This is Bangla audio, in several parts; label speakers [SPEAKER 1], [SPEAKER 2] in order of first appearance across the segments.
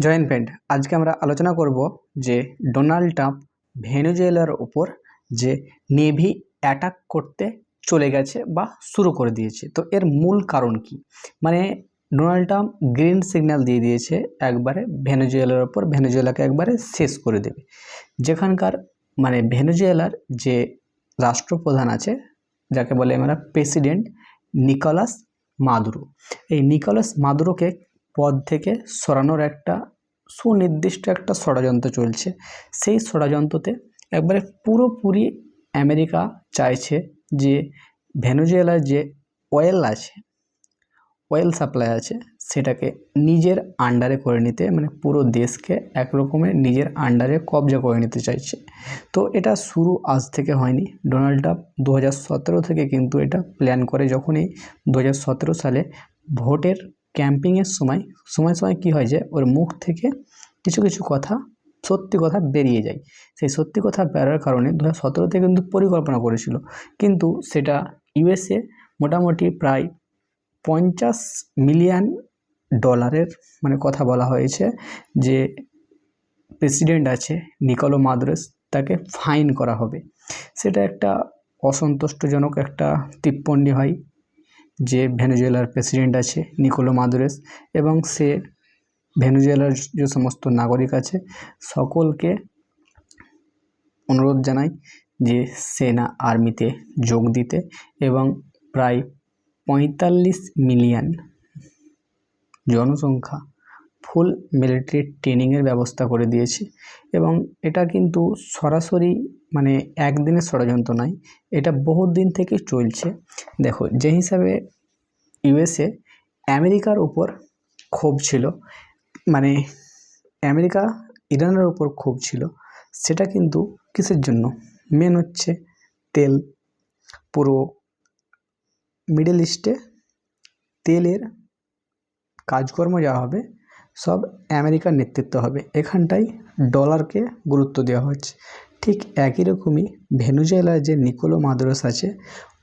[SPEAKER 1] জয়েন্ট ফ্রেন্ড আজকে আমরা আলোচনা করব যে ডোনাল্ড ট্রাম্প ভেনেজুয়েলার ওপর যে নেভি অ্যাটাক করতে চলে গেছে বা শুরু করে দিয়েছে, তো এর মূল কারণ কি? মানে ডোনাল্ড ট্রাম্প গ্রিন সিগন্যাল দিয়ে দিয়েছে, একবারে ভেনেজুয়েলার ওপর ভেনেজুয়েলাকে একবারে শেষ করে দেবে। যেখানকার মানে ভেনেজুয়েলার যে রাষ্ট্রপ্রধান আছে, যাকে বলে আমরা প্রেসিডেন্ট নিকোলাস মাদুরো। এই নিকোলাস মাদুরোকে পদ থেকে সরানোর একটা সুনির্দিষ্ট একটা ষড়যন্ত্র চলছে। সেই ষড়যন্ত্রতে একবারে পুরোপুরি আমেরিকা চাইছে যে ভেনেজুয়েলার যে অয়েল আছে, অয়েল সাপ্লাই আছে, সেটাকে নিজের আন্ডারে করে নিতে মানে পুরো দেশকে এক রকমের নিজের আন্ডারে কবজা করে নিতে চাইছে। তো এটা শুরু আজ থেকে হয়নি। ডোনাল্ড ট্রাম্প দু হাজার সতেরো থেকে কিন্তু এটা প্ল্যান করে যখনই দু হাজার সতেরো সালে ভোটের ক্যাম্পিংয়ের সময় সময় সময় কী হয় যে ওর মুখ থেকে কিছু কিছু কথা, সত্যি কথা বেরিয়ে যায়। সেই সত্যি কথা বেরোর কারণে দু হাজার সতেরোতে কিন্তু পরিকল্পনা করেছিল। কিন্তু সেটা ইউএসএ মোটামুটি প্রায় পঞ্চাশ মিলিয়ন ডলারের মানে কথা বলা হয়েছে যে প্রেসিডেন্ট আছে নিকোলো মাদুরেস, তাকে ফাইন করা হবে। সেটা একটা অসন্তুষ্টজনক একটা টিপ্পণী হয়। যে ভেনেজুয়েলার প্রেসিডেন্ট আছে, নিকোলো মাদুরেস, এবং সে ভেনেজুয়েলার যে সমস্ত নাগরিক আছে, সকলকে অনুরোধ জানাই যে সেনা আর্মিতে যোগ দিতে এবং প্রায় পঁয়তাল্লিশ মিলিয়ন জনসংখ্যা ফুল মিলিটারি ট্রেনিংয়ের ব্যবস্থা করে দিয়েছে এবং এটা কিন্তু সরাসরি মানে একদিনের ষড়যন্ত্র নয়, এটা বহুত দিন থেকে চলছে। দেখো, যে হিসাবে ইউএসএ আমেরিকার উপর ক্ষোভ ছিল মানে আমেরিকা ইরানের উপর ক্ষোভ ছিল, সেটা কিন্তু কিসের জন্য? মেন হচ্ছে তেল। পুরো মিডল ইস্টে তেলের কাজকর্ম যা হবে সব আমেরিকার নেতৃত্ব হবে। এখানটাই ডলারকে গুরুত্ব দেওয়া হচ্ছে ঠিক একই রকমই ভেনুজুয়েলার যে নিকোলো মাদুরোস আছে,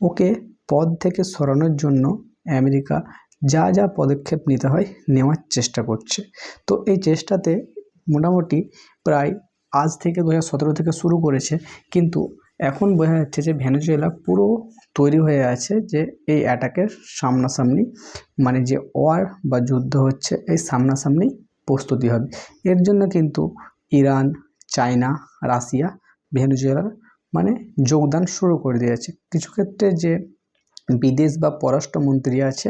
[SPEAKER 1] ওকে পদ থেকে সরানোর জন্য আমেরিকা যা যা পদক্ষেপ নিতে হয় নেওয়ার চেষ্টা করছে। তো এই চেষ্টাতে মোটামুটি প্রায় আজ থেকে দু থেকে শুরু করেছে, কিন্তু এখন বোঝা যাচ্ছে যে ভেনেজুয়েলা পুরো তৈরি হয়ে আছে যে এই অ্যাটাকের সামনাসামনি মানে যে ওয়ার বা যুদ্ধ হচ্ছে, এই সামনাসামনি প্রস্তুতি হবে। এর জন্য কিন্তু ইরান, চায়না, রাশিয়া, ভেনেজুয়েলার মানে যোগদান শুরু করে দিয়েছে। কিছু ক্ষেত্রে যে বিদেশ বা পররাষ্ট্রমন্ত্রী আছে,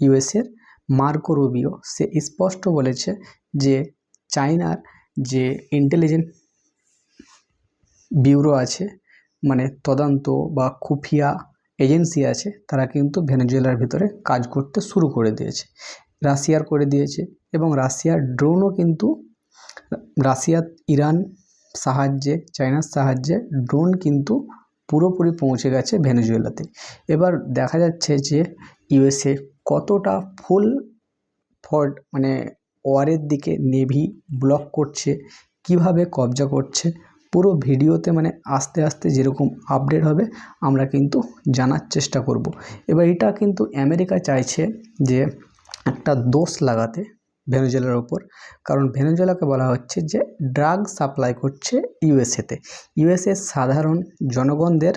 [SPEAKER 1] ইউএসের মার্কো রুবিও, সে স্পষ্ট বলেছে যে চায়নার যে ইন্টেলিজেন্ট ব্যুরো আছে মানে তদন্ত বা খুফিয়া এজেন্সি আছে, তারা কিন্তু ভেনেজুয়েলার ভিতরে কাজ করতে শুরু করে দিয়েছে। রাশিয়ার করে দিয়েছে এবং রাশিয়ার ড্রোনও কিন্তু, রাশিয়া, ইরান সাহায্যে, চায়নার সাহায্যে ড্রোন কিন্তু পুরোপুরি পৌঁছে গেছে ভেনেজুয়েলাতে। এবার দেখা যাচ্ছে যে ইউএসএ কতটা ফুল ফর্ড মানে ওয়ারের দিকে নেভি ব্লক করছে, কীভাবে কবজা করছে পুরো ভিডিওতে মানে আস্তে আস্তে যেরকম আপডেট হবে, আমরা কিন্তু জানার চেষ্টা করব। এবার এটা কিন্তু আমেরিকা চাইছে যে একটা দোষ লাগাতে ভেনেজুয়েলার ওপর কারণ ভেনেজুয়েলাকে বলা হচ্ছে যে ড্রাগ সাপ্লাই করছে ইউএসএতে ইউএসএ সাধারণ জনগণদের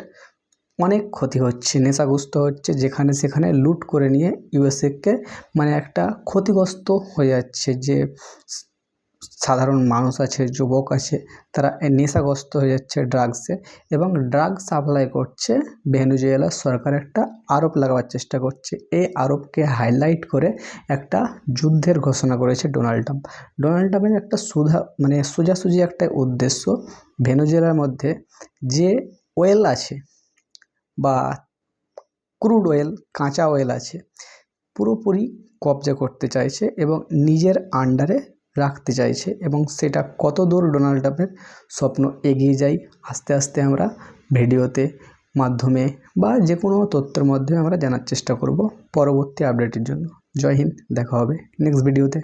[SPEAKER 1] অনেক ক্ষতি হচ্ছে, নেশাগ্রস্ত হচ্ছে, যেখানে সেখানে লুট করে নিয়ে ইউএসএকে মানে একটা ক্ষতিগ্রস্ত হয়ে যাচ্ছে যে সাধারণ মানুষ আছে, যুবক আছে, তারা নেশাগ্রস্ত হয়ে যাচ্ছে ড্রাগসে এবং ড্রাগ সাপ্লাই করছে ভেনুজুয়েলা সরকার একটা আরোপ লাগাবার চেষ্টা করছে। এই আরোপকে হাইলাইট করে একটা যুদ্ধের ঘোষণা করেছে ডোনাল্ড ট্রাম্প ডোনাল্ড ট্রাম্পের একটা সুধা মানে সোজাসুজি একটা উদ্দেশ্য ভেনুজুয়েলার মধ্যে যে ওয়েল আছে বা ক্রুড অয়েল কাঁচা অয়েল আছে, পুরোপুরি কবজা করতে চাইছে এবং নিজের আন্ডারে রাখতে চাইছে এবং সেটা কত দূর ডোনাল্ড ট্রাম্পের স্বপ্ন এগিয়ে যায়, আস্তে আস্তে আমরা ভিডিওতে মাধ্যমে বা যে কোনো তথ্যের মাধ্যমে আমরা জানার চেষ্টা করব পরবর্তী আপডেটের জন্য। জয় হিন্দ, দেখা হবে নেক্সট ভিডিওতে।